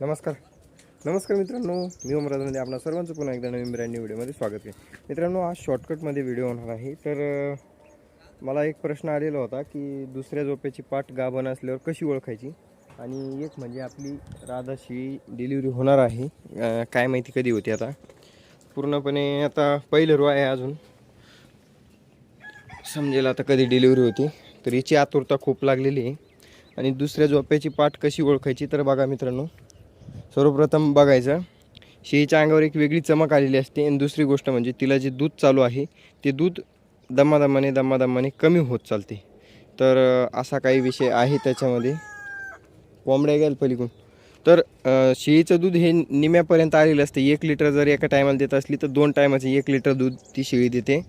नमस्कार. नमस्कार मित्रांनो मी ओमराजमध्ये आपल्या सर्वांचं पुन्हा एकदा नवीन ब्रँड न्यू व्हिडिओमध्ये स्वागत आहे. मित्रांनो आज शॉर्टकटमध्ये व्हिडिओ होणार आहे. तर मला एक प्रश्न आलेला होता की दुसऱ्या झोपेची पाठ गाभण असल्यावर कशी ओळखायची? आणि एक म्हणजे आपली राधाशी डिलिव्हरी होणार आहे. काय माहिती कधी होती आता? पूर्णपणे आता पहिलं रो आहे अजून. समजेल आता कधी डिलिव्हरी होती. तर हिची आतुरता खूप लागलेली आहे. आणि दुसऱ्या झोप्याची पाठ कशी ओळखायची? तर बघा मित्रांनो. सर्वप्रथम बघायचं शेळीच्या अंगावर एक वेगळी चमक आलेली असते. आणि दुसरी गोष्ट म्हणजे तिला जे दूध चालू आहे ते दूध दमादमाने दमादमाने कमी होत चालते. तर असा काही विषय आहे त्याच्यामध्ये. कोंबड्या गेल पलीकडून. तर शेळीचं दूध हे निम्यापर्यंत आलेलं असते. एक लिटर जर एका टायमाला देत असली तर दोन टायमाचं एक लिटर दूध ती शेळी देते.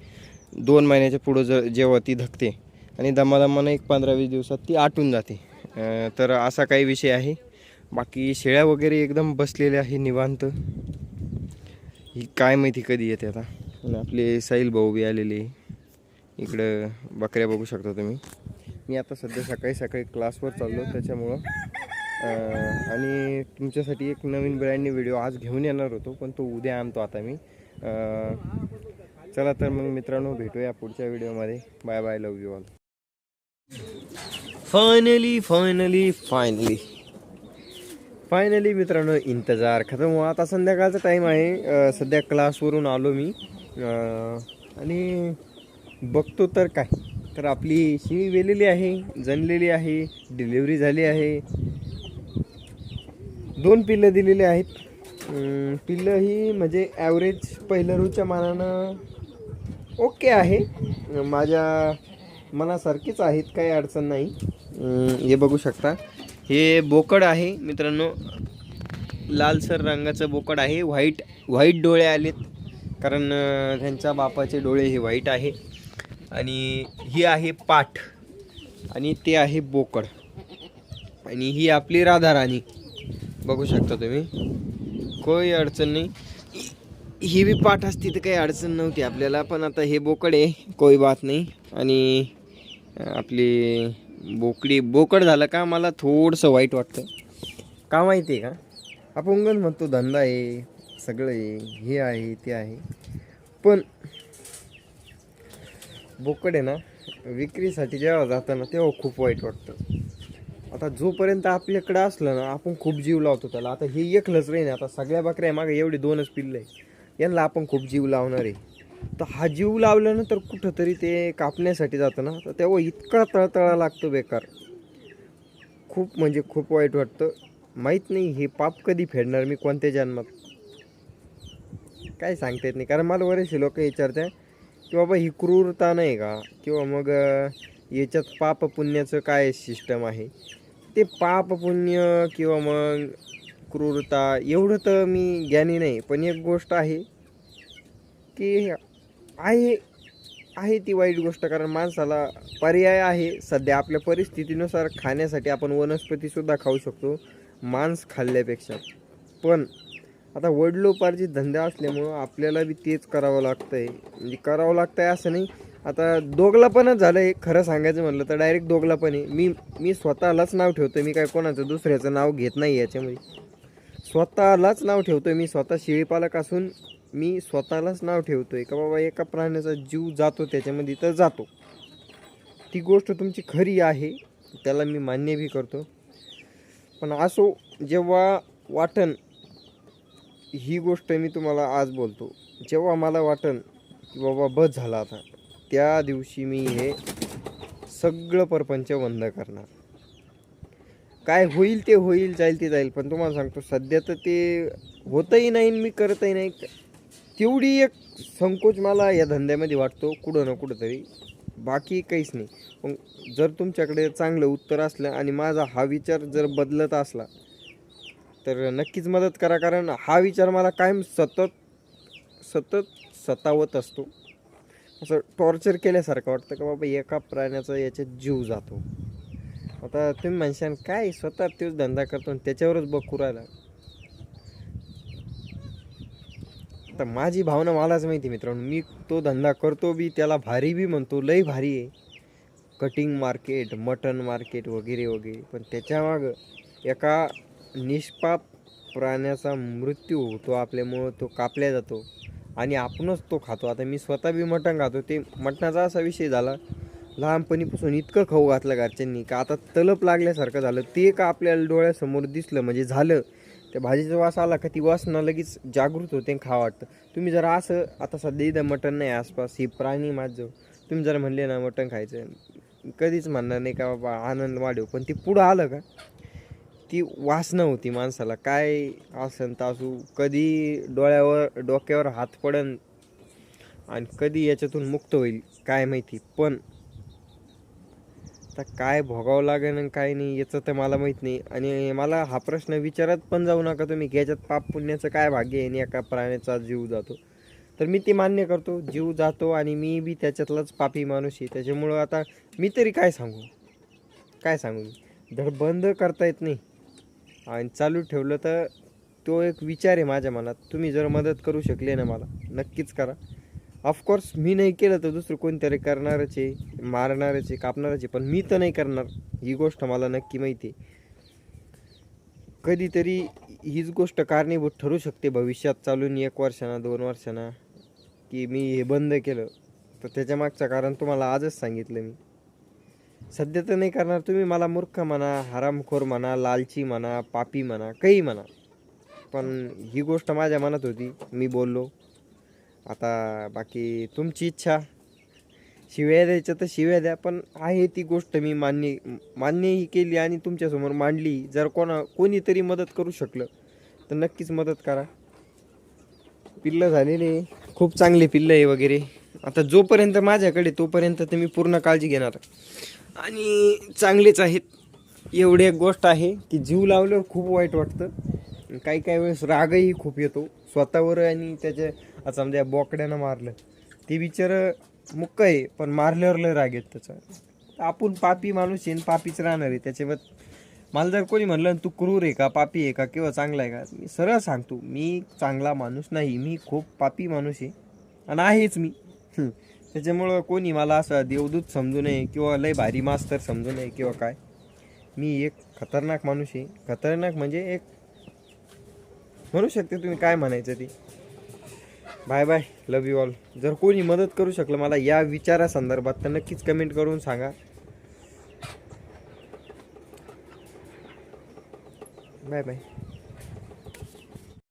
दोन महिन्याच्या पुढं जर जेव्हा ती धकते आणि दमादमानं एक पंधरा वीस दिवसात ती आटून जाते. तर असा काही विषय आहे. बाकी शेळ्या वगैरे एकदम बसलेल्या आहे निवांत. ही काय माहिती कधी येते आता? आणि आपले साईल भाऊ बी आलेले. इकडं बकऱ्या बघू शकता तुम्ही. मी आता सध्या सकाळी सकाळी क्लासवर चाललो त्याच्यामुळं. आणि तुमच्यासाठी एक नवीन ब्रँडने व्हिडिओ आज घेऊन येणार होतो पण तो उद्या आणतो आता मी. चला तर मग मित्रांनो भेटूया पुढच्या व्हिडिओमध्ये. Bye bye love you all finally finally finally finally मित्रांनो इंतजार खतम आता संध्याकाळचा टाईम आहे. सध्या क्लासवरून आलो मी. आणि बघतो तर काय. तर आपली शिळी वेलेली आहे जणलेली आहे डिलिव्हरी झाली आहे. दोन पिल्लं दिलेली आहेत. पिल्लं ही म्हणजे ॲव्हरेज पहिल्या मानानं ओके आहे. माझ्या मनासारखीच आहेत काही अडचण नाही. हे बघू शकता. हे बोकड आहे मित्रांनो. लालसर रंगाचं बोकड आहे. व्हाईट व्हाईट डोळे आलेत कारण त्यांच्या बापाचे डोळे हे व्हाईट आहे. आणि ही आहे पाठ. आणि ते आहे बोकड. आणि ही आपली राधाराणी. बघू शकता तुम्ही. कोई अडचण नाही. ही बी पाठ असती तर काही अडचण नव्हती आपल्याला पण आता हे बोकड आहे. कोई बात नाही. आणि आपली बोकडी बोकड झालं का मला थोडंसं वाईट वाटतं. का माहिती आहे का? आपण गण म्हणतो धंदा आहे सगळं आहे हे आहे ते आहे. पण बोकड आहे ना विक्रीसाठी जेव्हा जाताना तेव्हा खूप वाईट वाटतं. आता जोपर्यंत आपल्याकडं असलं ना आपण खूप जीव लावतो त्याला. आता हे एकलंच राहील आता सगळ्या बकऱ्या मागे एवढे दोनच पिल्लं आहे यांना आपण खूप जीव लावणार आहे. तर हा जीव लावल्यानंतर कुठंतरी ते कापण्यासाठी जातं ना. तर तेव्हा इतका तळतळा लागतो बेकार. खूप म्हणजे खूप वाईट वाटतं. माहीत नाही हे पाप कधी फेडणार मी कोणत्या जन्मात? काय सांगता येत नाही. कारण मला बरेचसे लोक विचारते की बाबा ही क्रूरता नाही का? किंवा मग याच्यात पाप पुण्याचं काय सिस्टम आहे? ते पाप पुण्य किंवा मग क्रूरता एवढं तर मी ज्ञानी नाही. पण एक गोष्ट आहे की आहे आहे ती वाईट गोष्ट कारण माणसाला पर्याय आहे. सध्या आपल्या परिस्थितीनुसार खाण्यासाठी आपण वनस्पतीसुद्धा खाऊ शकतो मांस खाल्ल्यापेक्षा. पण आता वडलोपार्जित धंदा असल्यामुळं आपल्याला बी तेच करावं लागतं आहे म्हणजे करावं लागतं आहे असं नाही. आता दोगलापणच झालं आहे खरं सांगायचं म्हटलं तर डायरेक्ट दोगलापण आहे. मी मी स्वतःलाच नाव ठेवतो मी काय कोणाचं दुसऱ्याचं नाव घेत नाही याच्यामध्ये. स्वतःलाच नाव ठेवतो मी स्वतः शेळीपालक असून मी स्वतःलाच नाव ठेवतो आहे का बाबा एका प्राण्याचा जीव जातो त्याच्यामध्ये तर जातो. ती गोष्ट तुमची खरी आहे त्याला मी मान्य बी करतो. पण असो जेव्हा वाटण ही गोष्ट मी तुम्हाला आज बोलतो. जेव्हा मला वाटण की बाबा बस झाला आता त्या दिवशी मी हे सगळं परपंच बंद करणार. काय होईल ते होईल जाईल ते जाईल पण तुम्हाला सांगतो सध्या तर ते होतही नाही आणि मी करतही नाही. तेवढी एक संकोच मला या धंद्यामध्ये वाटतो कुठं ना कुठं तरी बाकी काहीच नाही. पण जर तुमच्याकडे चांगलं उत्तर असलं आणि माझा हा विचार जर बदलत असला तर नक्कीच मदत करा. कारण हा विचार मला कायम सतत सतत सतावत असतो. असं टॉर्चर केल्यासारखं वाटतं का बाबा एका प्राण्याचा याच्यात जीव जातो. आता तुम्ही म्हणशान काय स्वतः तोच धंदा करतो आणि त्याच्यावरच बघू राहिला आता माझी भावना मलाच माहिती मित्रांनो. मी तो धंदा करतो बी त्याला भारी बी म्हणतो लई भारी आहे. कटिंग मार्केट मटन मार्केट वगैरे वगैरे. पण त्याच्यामागं एका निष्पाप प्राण्याचा मृत्यू होतो आपल्यामुळं तो कापल्या जातो. आणि आपणच तो खातो. आता मी स्वतः बी मटण खातो. ते मटणाचा असा विषय झाला. लहानपणीपासून इतकं खाऊ घातलं घरच्यांनी का आता तलप लागल्यासारखं झालं. ते का आपल्याला डोळ्यासमोर दिसलं? म्हणजे झालं. त्या भाजीचा वास आला का ती वासना लगेच जागृत होते आणि खा वाटतं. तुम्ही जर असं आता सध्या इथं मटण नाही आसपास ही प्राणी माझं तुम्ही जर म्हणले ना मटण खायचं कधीच म्हणणार नाही का बाबा आनंद वाढव पण ती पुढं आलं का ती वासना होती माणसाला. काय असन तासू कधी डोळ्यावर डोक्यावर हात पडन आणि कधी याच्यातून मुक्त होईल काय माहिती. पण आता काय भोगावं लागेल आणि काय नाही याचं तर मला माहीत नाही. आणि मला हा प्रश्न विचारत पण जाऊ नका तुम्ही की याच्यात पाप पुण्याचं काय भाग्य आहे आणि एका प्राण्याचा जीव जातो. तर मी ते मान्य करतो जीव जातो आणि मी बी त्याच्यातलाच पापी माणूस आहे. त्याच्यामुळं आता मी तरी काय सांगू? काय सांगू मी? धड बंद करता येत नाही. आणि चालू ठेवलं तर तो एक विचार आहे माझ्या मनात. तुम्ही जर मदत करू शकले ना मला नक्कीच करा. ऑफकोर्स मी नाही केलं तर दुसरं कोणतरी करणारच आहे मारणारच आहे कापणारच आहे पण मी तर नाही करणार. ही गोष्ट मला नक्की माहिती आहे. कधीतरी हीच गोष्ट कारणीभूत ठरू शकते भविष्यात. चालून एक वर्षानं दोन वर्षांना की मी हे बंद केलं तर त्याच्या मागचं कारण तुम्हाला आजच सांगितलं मी. सध्या तर नाही करणार तुम्ही मला मूर्ख म्हणा हरामखोर म्हणा लालची म्हणा पापी म्हणा काही म्हणा. पण ही गोष्ट माझ्या मनात होती मी बोललो. आता बाकी तुमची इच्छा. शिव्या द्यायच्या तर शिव्या द्या पण आहे ती गोष्ट मी मान्य मान्यही केली आणि तुमच्यासमोर मांडली. जर कोणा कोणीतरी मदत करू शकलं तर नक्कीच मदत करा. पिल्लं झालेले खूप चांगले पिल्लं आहे वगैरे. आता जोपर्यंत माझ्याकडे तोपर्यंत तर मी पूर्ण काळजी घेणार. आणि चांगलेच आहेत. एवढी एक गोष्ट आहे की जीव लावल्यावर खूप वाईट वाटतं. काही काही वेळेस रागही खूप येतो. स्वतःवर आणि त्याच्या आता समजा बोकड्यानं मारलं ते बिचार मुक्क आहे पण मारल्यावर लय राग येत त्याचा. आपण पापी माणूस आहे आणि पापीच राहणार आहे त्याच्यावर मला जर कोणी म्हणलं तू क्रूर आहे का पापी आहे का किंवा चांगला आहे का? मी सरळ सांगतो मी चांगला माणूस नाही मी खूप पापी माणूस आहे आणि आहेच मी. त्याच्यामुळं कोणी मला असं देवदूत समजू नये किंवा लय भारी मास्तर समजू नये किंवा काय. मी एक खतरनाक माणूस आहे. खतरनाक म्हणजे एक म्हणू शकते तुम्ही काय म्हणायचं ती. Bye bye love you all जर कोणी मदत करू शकलं मला या विचारासंदर्भात तर नक्कीच कमेंट करून सांगा. Bye bye